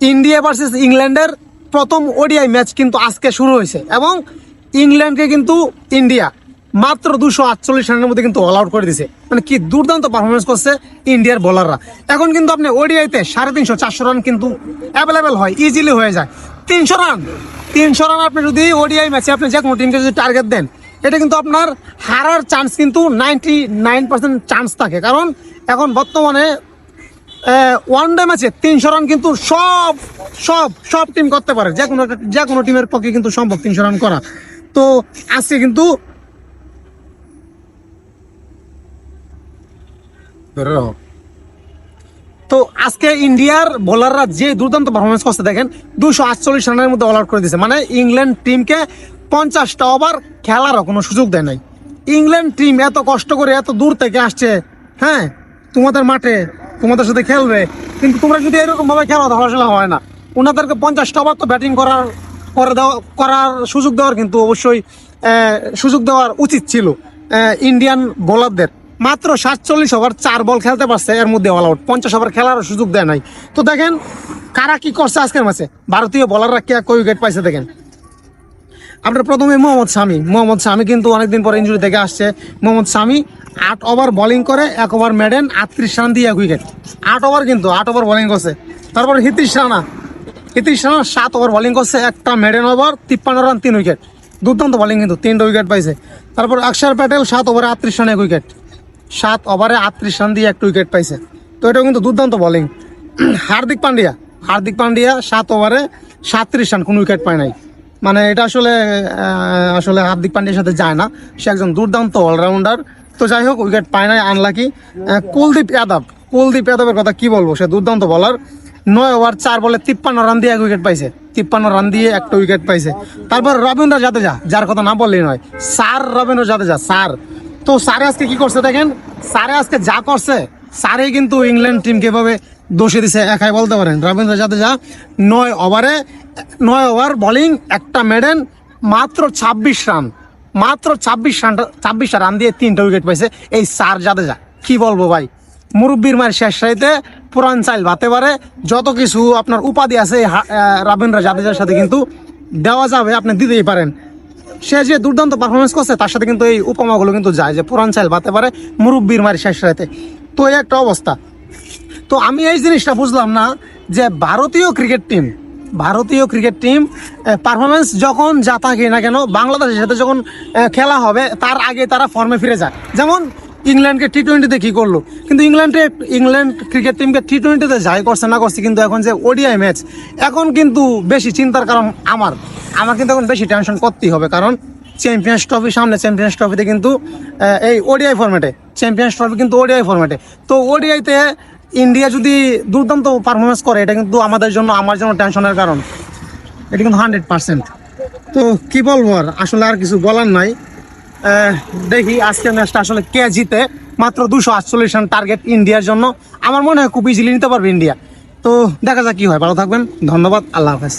India versus ইংল্যান্ডের প্রথম ODI match কিন্তু আজকে শুরু হয়েছে এবং ইংল্যান্ডকে কিন্তু ইন্ডিয়া মাত্র দুশো আটচল্লিশ রানের মধ্যে কিন্তু অল আউট করে দিছে মানে কি দুর্দান্ত পারফরমেন্স করছে ইন্ডিয়ার বোলাররা এখন কিন্তু আপনি ওডিআইতে সাড়ে তিনশো চারশো রান কিন্তু অ্যাভেলেবেল হয় ইজিলি হয়ে যায়। তিনশো রান তিনশো রান আপনি যদি ওডিআই ম্যাচে আপনি যে কোনো টিমকে যদি টার্গেট দেন, এটা কিন্তু আপনার হারার চান্স কিন্তু নাইনটি নাইন পার্সেন্ট চান্স থাকে। কারণ এখন বর্তমানে ওয়ান ডে ম্যাচে তিনশো রান কিন্তু সব সব সব টিম করতে পারে। যে কোনো যে কোনো টিমের পক্ষে কিন্তু সম্ভব তিনশো রান করা। তো আজকে কিন্তু তো আজকে ইন্ডিয়ার বোলাররা যে দুর্দান্ত পারফরমেন্স করছে, দেখেন দুশো আটচল্লিশ রানের মধ্যে অল আউট করে দিয়েছে। মানে ইংল্যান্ড টিমকে পঞ্চাশটা ওভার খেলারও কোনো সুযোগ দেয় নাই। ইংল্যান্ড টিম এত কষ্ট করে এত দূর থেকে আসছে হ্যাঁ তোমাদের মাঠে তোমাদের সাথে খেলবে। কিন্তু তোমরা যদি এরকম ভাবে খেলো আসলে হয় না। ওনাদেরকে পঞ্চাশটা ওভার তো ব্যাটিং করার, করে দেওয়া, করার সুযোগ দেওয়ার কিন্তু অবশ্যই সুযোগ দেওয়ার উচিত ছিল ইন্ডিয়ান বোলারদের মাত্র সাতচল্লিশ ওভার চার বল খেলতে পারছে, এর মধ্যে অল আউট পঞ্চাশ ওভার খেলার সুযোগ দেয় নাই। তো দেখেন, কারা কি করছে আজকের ম্যাচে ভারতীয় বলাররা কে, কই উইকেট পাইছে দেখেন। আমরা প্রথমে মোহাম্মদ শামি। মোহাম্মদ শামি কিন্তু অনেকদিন পরে ইঞ্জুরি থেকে আসছে। মোহাম্মদ শামি আট ওভার বোলিং করে, এক ওভার মেডেন আটত্রিশ রান দিয়ে এক উইকেট আট ওভার কিন্তু, আট ওভার বোলিং করছে। তারপর হিতিশ রানা। হিতিশ রানা সাত ওভার বোলিং করছে, একটা মেডেন ওভার তিপ্পান্ন রান, তিন উইকেট দুর্দান্ত বোলিং কিন্তু, তিনটা উইকেট পাইছে। তারপর অক্ষর প্যাটেল সাত ওভারে আটত্রিশ রান এক উইকেট সাত ওভারে আটত্রিশ রান দিয়ে একটা উইকেট পাইছে। তো এটাও কিন্তু দুর্দান্ত বোলিং হার্দিক পান্ডিয়া। হার্দিক পান্ডিয়া সাত ওভারে সাতত্রিশ রান, কোনো উইকেট পায় নাই। মানে এটা আসলে আসলে হার্দিক পান্ডিয়ার সাথে যায় না। সে একজন দুর্দান্ত অলরাউন্ডার তো যাই হোক উইকেট পায় নাই, আনলাকি। কুলদীপ যাদব, কুলদীপ যাদবের কথা কি বলব, সে দুর্দান্ত বলার নয় ওভার চার বলে তিপ্পান্ন রান দিয়ে এক উইকেট পাইছে। তিপ্পান্ন রান দিয়ে একটা উইকেট পাইছে। তারপর রবীন্দ্র জাদেজা, যার কথা না বললেই নয়, স্যার রবীন্দ্র জাদেজা, স্যার। তো স্যারে আজকে কি করছে দেখেন? স্যারে আজকে যা করছে স্যারে কিন্তু ইংল্যান্ড টিমকে এভাবে দোষে দিছে, একাই বলতে পারেন। রবীন্দ্র জাদেজা নয় ওভারে নয় ওভার বোলিং একটা মেডেন মাত্র ছাব্বিশ রান মাত্র ছাব্বিশ রান ছাব্বিশটা রান দিয়ে তিনটা উইকেট পাইছে। এই স্যার জাদেজা, কি বলব ভাই? মুরব্বীর মায়ের শেষ রাইতে পুরান চাইল ভাতে পারে। যত কিছু আপনার উপাধি আছে রবীন্দ্র জাদেজার সাথে কিন্তু দেওয়া যাবে, আপনি দিতেই পারেন। সে যে দুর্দান্ত পারফরমেন্স করছে, তার সাথে কিন্তু এই উপমাগুলো কিন্তু যায় যে পুরান চাইল বাতে পারে মুরব্বীর মারি শেষ রাতে তো এই একটা অবস্থা। তো আমি এই জিনিসটা বুঝলাম না যে ভারতীয় ক্রিকেট টিম ভারতীয় ক্রিকেট টিম পারফরমেন্স যখন যা থাকে না কেন বাংলাদেশের সাথে যখন খেলা হবে, তার আগে তারা ফর্মে ফিরে যায়। যেমন ইংল্যান্ডকে টি টোয়েন্টিতে কী করল? কিন্তু ইংল্যান্ডে, ইংল্যান্ড ক্রিকেট টিমকে টি টোয়েন্টিতে যাই করছে না করছে কিন্তু এখন যে ওডিআই ম্যাচ এখন কিন্তু বেশি চিন্তার কারণ আমার। আমার কিন্তু এখন বেশি টেনশন করতেই হবে কারণ চ্যাম্পিয়ন্স ট্রফি সামনে চ্যাম্পিয়ন্স ট্রফিতে কিন্তু এই ওডিআই ফরম্যাটে চ্যাম্পিয়ন্স ট্রফি কিন্তু ওডিআই ফরম্যাটে তো ওডিআইতে ইন্ডিয়া যদি দুর্দান্ত পারফরমেন্স করে, এটা কিন্তু আমাদের জন্য, আমার জন্য টেনশনের কারণ। এটা কিন্তু হান্ড্রেড পার্সেন্ট তো কী বলব আর, আসলে আর কিছু বলার নাই। দেখি আজকের ম্যাচটা আসলে কে জিতে। মাত্র দুশো আটচল্লিশ রান টার্গেট ইন্ডিয়ার জন্য। আমার মনে হয় খুব ইজিলি নিতে পারবে ইন্ডিয়া। তো দেখা যাক কী হয়। ভালো থাকবেন। ধন্যবাদ। আল্লাহ হাফেজ।